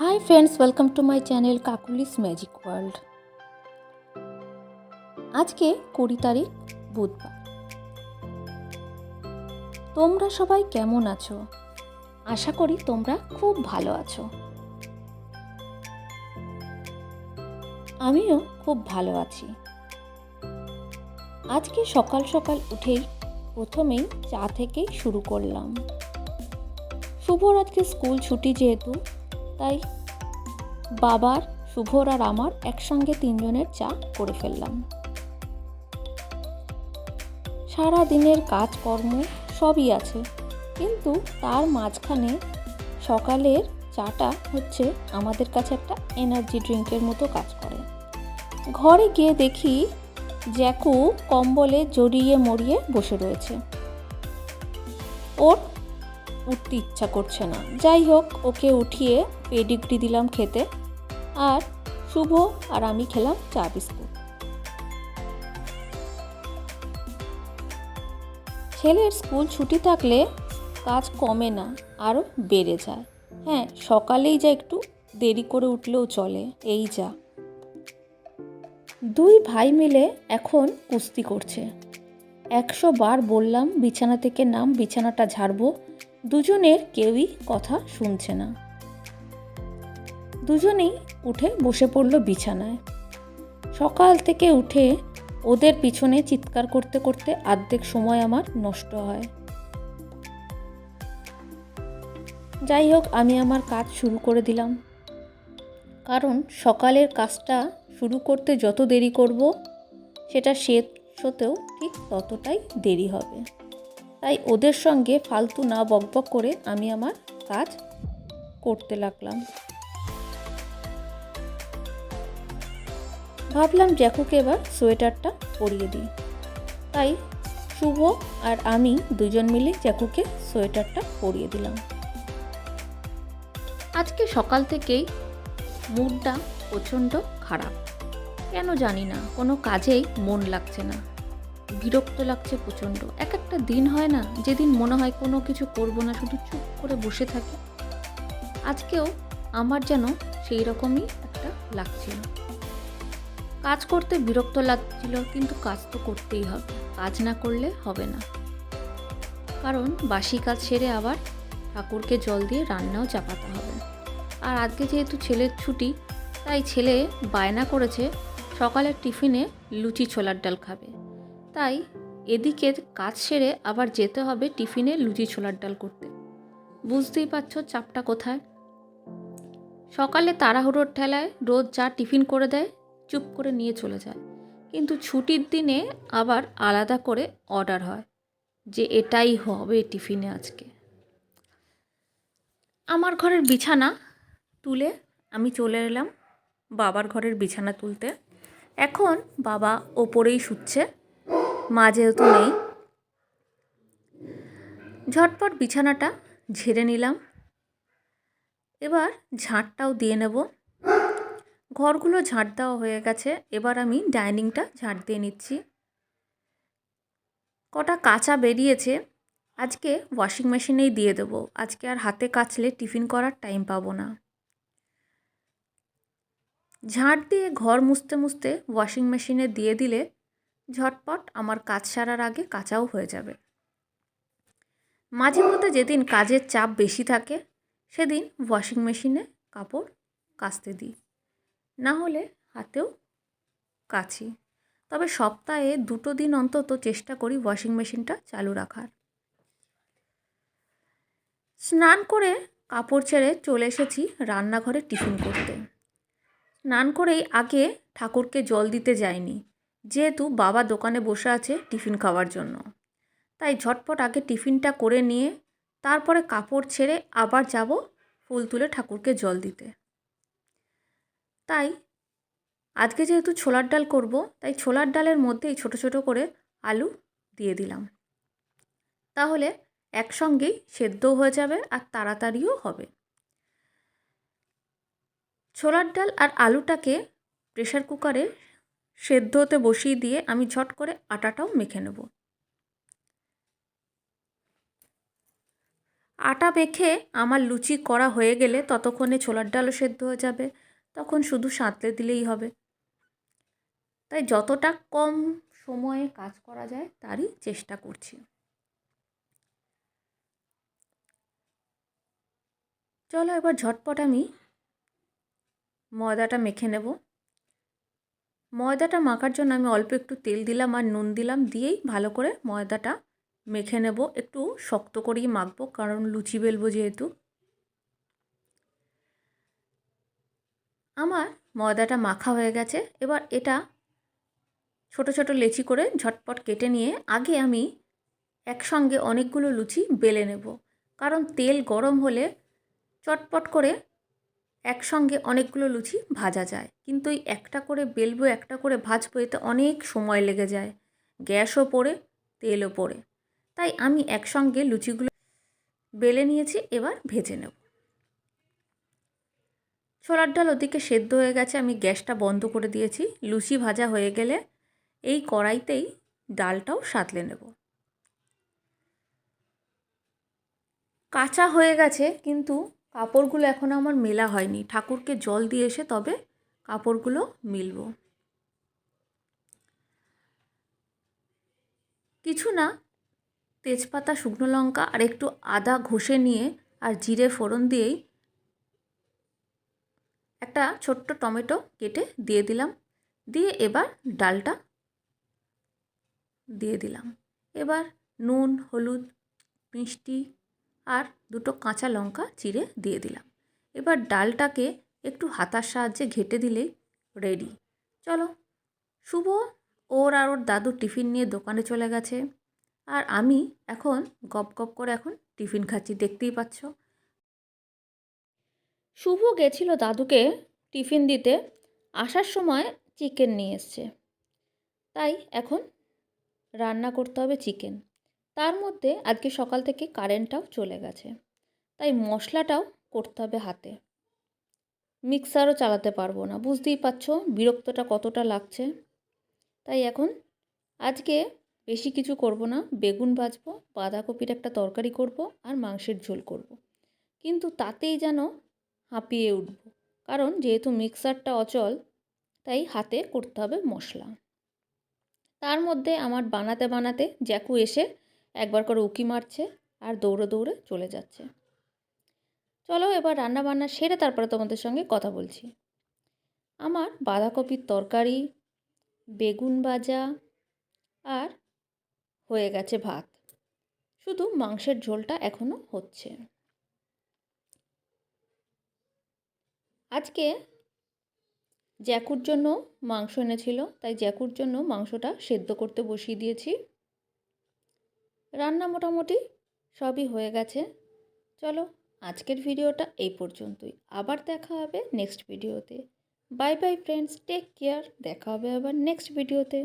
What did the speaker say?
Hi friends welcome to my channel Kakuli's magic world আজকে কুড়ি তারিখ, বুধবার। তোমরা সবাই কেমন আছো? আশা করি তোমরা খুব ভালো আছো। আমিও খুব ভালো আছি। আজকে সকাল সকাল উঠেই প্রথমেই চা থেকেই শুরু করলাম। শুভর আজকে স্কুল ছুটি যেহেতু তাই বাবার, শুভর আর আমার একসঙ্গে তিনজনের চা করে ফেললাম। সারা দিনের কাজকর্ম সবই আছে, কিন্তু তার মাঝখানে সকালের চাটা হচ্ছে আমাদের কাছে একটা এনার্জি ড্রিঙ্কের মতো কাজ করে। ঘরে গিয়ে দেখি জ্যাকু কম্বলে জড়িয়ে মরিয়ে বসে রয়েছে। ওর উঠতে ইচ্ছা করছে না। যাই হোক, ওকে উঠিয়ে পেডিগ্রি দিলাম খেতে। আর শুভ আর আমি খেলাম চা বিস্কুট। ছেলের স্কুল ছুটি থাকলে কাজ কমে না, আরও বেড়ে যায়। হ্যাঁ সকালেই যা একটু দেরি করে উঠলেও চলে, এই যা। দুই ভাই মিলে এখন কুস্তি করছে। একশো বার বললাম, বিছানা থেকে নাম, বিছানাটা ঝাড়বো। দুজনের কেউই কথা শুনছে না। দুজনেই উঠে বসে পড়ল বিছানায়। সকাল থেকে উঠে ওদের পিছনে চিৎকার করতে করতে আর্ধেক সময় আমার নষ্ট হয়। যাই হোক, আমি আমার কাজ শুরু করে দিলাম। কারণ সকালের কাজটা শুরু করতে যত দেরি করব, সেটা শেষ হতেও ঠিক ততটাই দেরি হবে। তাই ওদের সঙ্গে ফালতু না বকবক করে আমি আমার কাজ করতে লাগলাম। ভাবলাম জ্যাকুকে এবার সোয়েটারটা পরিয়ে দিই। তাই শুভ আর আমি দুজন মিলে জ্যাকুকে সোয়েটারটা পরিয়ে দিলাম। আজকে সকাল থেকেই মুডটা প্রচণ্ড খারাপ। কেন জানি না, কোনো কাজেই মন লাগছে না। বিরক্ত লাগছে প্রচণ্ড। এক একটা দিন হয় না, যেদিন মনে হয় কোনো কিছু করব না, শুধু চুপ করে বসে থাকি। আজকেও আমার যেন সেই রকমই একটা লাগছিল। কাজ করতে বিরক্ত লাগছিল, কিন্তু কাজ তো করতেই হবে। কাজ না করলে হবে না। কারণ বাসি কাজ সেরে আবার ঠাকুরকে জল দিয়ে রান্নাও চাপাতে হবে। আর আজকে যেহেতু ছেলের ছুটি, তাই ছেলে বায়না করেছে সকালের টিফিনে লুচি ছোলার ডাল খাবে। তাই এদিকে কাজ সেরে আবার যেতে হবে টিফিনে লুচি ছোলার ডাল করতে। বুঝতেই পারছ চাপটা কোথায়। সকালে তাড়াহুড়োর ঠেলায় রোজ যা টিফিন করে দেয় চুপ করে নিয়ে চলে যায়। কিন্তু ছুটির দিনে আবার আলাদা করে অর্ডার হয় যে এটাই হবে টিফিনে আজকে। আমার ঘরের বিছানা তুলে আমি চলে এলাম বাবার ঘরের বিছানা তুলতে। এখন বাবা ওপরেই শুচ্ছে। মা যেহেতু নেই। ঝটপট বিছানাটা ঝেড়ে নিলাম। এবার ঝাঁটটাও দিয়ে নেব। ঘরগুলো ঝাঁট দেওয়া হয়ে গেছে। এবার আমি ডাইনিংটা ঝাঁট দিয়ে নিচ্ছি। কটা কাঁচা বেরিয়েছে। আজকে ওয়াশিং মেশিনেই দিয়ে দেবো। আজকে আর হাতে কাচলে টিফিন করার টাইম পাবো না। ঝাঁট দিয়ে ঘর মুছতে মুছতে ওয়াশিং মেশিনে দিয়ে দিলে ঝটপট আমার কাজ সারার আগে কাঁচাও হয়ে যাবে। মাঝে মধ্যে যেদিন কাজের চাপ বেশি থাকে, সেদিন ওয়াশিং মেশিনে কাপড় কাচতে দিই। না হলে হাতেও কাছি তবে সপ্তাহে দুটো দিন অন্তত চেষ্টা করি ওয়াশিং মেশিনটা চালু রাখার। স্নান করে কাপড় ছেড়ে চলে এসেছি রান্নাঘরে টিফিন করতে। স্নান করেই আগে ঠাকুরকে জল দিতে যায়নি যেহেতু বাবা দোকানে বসে আছে টিফিন খাওয়ার জন্য। তাই ঝটপট আগে টিফিনটা করে নিয়ে তারপরে কাপড় ছেড়ে আবার যাব ফুল তুলে ঠাকুরকে জল দিতে। তাই আজকে যেহেতু ছোলার ডাল করব, তাই ছোলার ডালের মধ্যেই ছোট ছোট করে আলু দিয়ে দিলাম। তাহলে একসঙ্গেই সেদ্ধও হয়ে যাবে আর তাড়াতাড়িও হবে। ছোলার ডাল আর আলুটাকে প্রেশার কুকারে সেদ্ধ হতে বসিয়ে দিয়ে আমি ঝট করে আটাটাও মেখে নেব। আটা মেখে আমার লুচি করা হয়ে গেলে ততক্ষণে ছোলার ডালও সেদ্ধ হয়ে যাবে, তখন শুধু সাঁতলে দিলেই হবে। তাই যতটা কম সময়ে কাজ করা যায় তারই চেষ্টা করছি। চলো এবার ঝটপট আমি ময়দাটা মেখে নেব। ময়দাটা মাখার জন্য আমি অল্প একটু তেল দিলাম আর নুন দিলাম, দিয়েই ভালো করে ময়দাটা মেখে নেব। একটু শক্ত করেই মাখবো, কারণ লুচি বেলবো যেহেতু। আমার ময়দাটা মাখা হয়ে গেছে। এবার এটা ছোট ছোট লেচি করে ঝটপট কেটে নিয়ে আগে আমি একসঙ্গে অনেকগুলো লুচি বেলে নেব। কারণ তেল গরম হলে চটপট করে একসঙ্গে অনেকগুলো লুচি ভাজা যায়। কিন্তু এই একটা করে বেলবো, একটা করে ভাজবো, এতে অনেক সময় লেগে যায়। গ্যাসও পড়ে, তেলও পড়ে। তাই আমি একসঙ্গে লুচিগুলো বেলে নিয়েছি, এবার ভেজে নেব। ছোলার ডাল ওদিকে সেদ্ধ হয়ে গেছে, আমি গ্যাসটা বন্ধ করে দিয়েছি। লুচি ভাজা হয়ে গেলে এই কড়াইতেই ডালটাও সাঁতলে নেব। কাঁচা হয়ে গেছে, কিন্তু কাপড়গুলো এখনও আমার মেলা হয়নি। ঠাকুরকে জল দিয়ে এসে তবে কাপড়গুলো মিলব। কিছু না, তেজপাতা, শুকনো লঙ্কা আর একটু আদা ঘষে নিয়ে আর জিরে ফোড়ন দিয়েই একটা ছোট্ট টমেটো কেটে দিয়ে দিলাম। দিয়ে এবার ডালটা দিয়ে দিলাম। এবার নুন, হলুদ, মিষ্টি আর দুটো কাঁচা লঙ্কা চিড়ে দিয়ে দিলাম। এবার ডালটাকে একটু হাতার সাহায্যে ঘেটে দিলেই রেডি চলো, শুভ ওর আর ওর দাদু টিফিন নিয়ে দোকানে চলে গেছে। আর আমি এখন গপ গপ করে এখন টিফিন খাচ্ছি, দেখতেই পাচ্ছ। শুভ গেছিল দাদুকে টিফিন দিতে, আসার সময় চিকেন নিয়ে এসছে। তাই এখন রান্না করতে হবে চিকেন তার মধ্যে আজকে সকাল থেকে কারেন্টটাও চলে গেছে। তাই মশলাটাও করতে হবে হাতে। মিক্সারও চালাতে পারব না। বুঝতেই পারছ বিরক্তটা কতটা লাগছে। তাই এখন আজকে বেশি কিছু করব না। বেগুন ভাজবো, বাঁধাকপির একটা তরকারি করব আর মাংসের ঝোল করব। কিন্তু তাতেই যেন হাঁপিয়ে উঠব। কারণ যেহেতু মিক্সারটা অচল, তাই হাতে করতে হবে মশলা। তার মধ্যে আমার বানাতে বানাতে জ্যাকু এসে একবার করে উকি মারছে আর দৌড়ে দৌড়ে চলে যাচ্ছে। চলো এবার রান্না বান্না সেরে তারপরে তোমাদের সঙ্গে কথা বলছি। আমার বাঁধাকপির তরকারি, বেগুন ভাজা আর হয়ে গেছে ভাত। শুধু মাংসের ঝোলটা এখনও হচ্ছে। আজকে জ্যাকুর জন্য মাংস এনেছিল, তাই জ্যাকুর জন্য মাংসটা সেদ্ধ করতে বসিয়ে দিয়েছি। রান্না মোটামুটি সবই হয়ে গেছে। চলো আজকের ভিডিওটা এই পর্যন্তই। আবার দেখা হবে নেক্সট ভিডিওতে bye bye friends take care দেখা হবে আবার নেক্সট ভিডিওতে